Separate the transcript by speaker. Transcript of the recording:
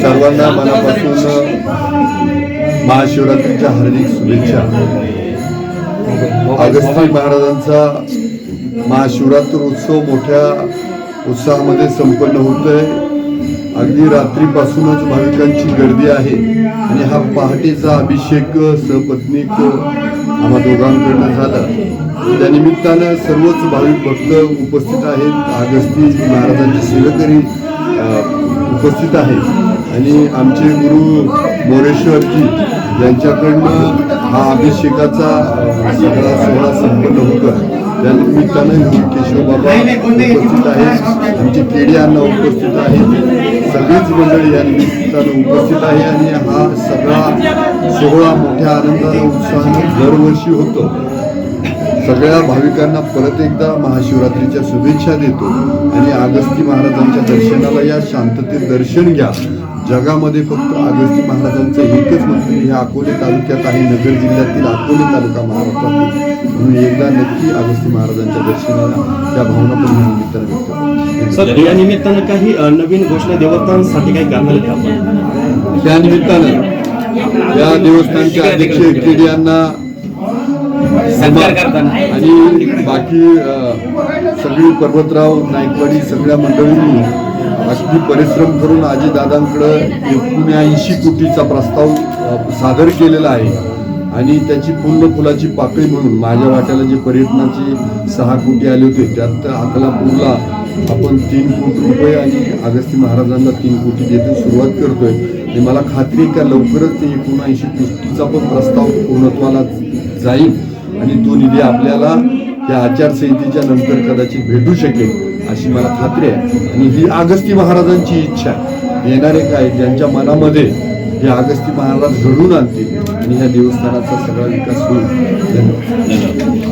Speaker 1: सर्वांना मनापासून महाशिवरात्रीच्या हार्दिक शुभेच्छा. अगस्ती महाराजांचा महाशिवरात्र उत्सव मोठ्या उत्साहामध्ये संपन्न होतोय. अगदी रात्रीपासूनच भाविकांची गर्दी आहे आणि हा पहाटेचा अभिषेक सपत्नीक आम्हा दोघांकडनं झाला. त्यानिमित्तानं सर्वच भाविक भक्त उपस्थित आहेत. अगस्ती महाराजांचे सेवेकरी उपस्थित आहेत. आणि आमचे गुरु मोरेश्वरजी यांच्याकडनं हा अभिषेकाचा सगळा सोहळा संपन्न होतो त्या निमित्तानं केशव बाबा उपस्थित आहे आमचे केडी अण्णा उपस्थित आहेत. सगळीच मंडळी या निमित्तानं उपस्थित आहे आणि हा सगळा सोहळा मोठ्या आनंदाने उत्साहाने दरवर्षी होतो. सगळ्या भाविकांना परत एकदा महाशिवरात्रीच्या शुभेच्छा देतो. आणि अगस्ती महाराजांच्या दर्शनाला या शांततेत दर्शन घ्या. जगामध्ये फक्त अगस्ती महाराजांचं एकच मंदिर हे अकोले तालुक्यात आहे नगर जिल्ह्यातील अकोले तालुका महाराष्ट्रातील. म्हणून एकदा नक्की अगस्ती महाराजांच्या दर्शनाला या भावना पण या निमित्तानं व्यक्त करतो.
Speaker 2: सर या निमित्तानं काही नवीन घोषणा देवस्थानासाठी काही करणार आपण?
Speaker 1: त्या निमित्तानं या देवस्थानचे अध्यक्ष केडी यांना आणि बाकी सगळी पर्वतराव नाईकवाडी सगळ्या मंडळींनी अगदी परिश्रम करून आजीदादांकडं एकोणऐंशी कोटीचा प्रस्ताव सादर केलेला आहे. आणि त्याची पूर्ण फुलाची पाकळी म्हणून माझ्या वाट्याला जे पर्यटनाचे सहा कोटी आले होते त्यात अकलापूरला आपण तीन कोटी रुपये आणि अगस्ती महाराजांना तीन कोटी देतो सुरुवात करतोय. आणि मला खात्री का? लवकरच ते एकोणऐंशी कोटीचा पण प्रस्ताव पूर्णत्वाला जाईल. आणि तो निधी आपल्याला या आचारसंहितेच्या नंतर कदाचित भेटू शकेल. अशी मला खात्री आहे. आणि ही अगस्ती महाराजांची इच्छा आहे. येणारे काय ज्यांच्या मनामध्ये हे अगस्ती महाराज घडून आणतील आणि ह्या देवस्थानाचा सगळा विकास होईल. धन्यवाद.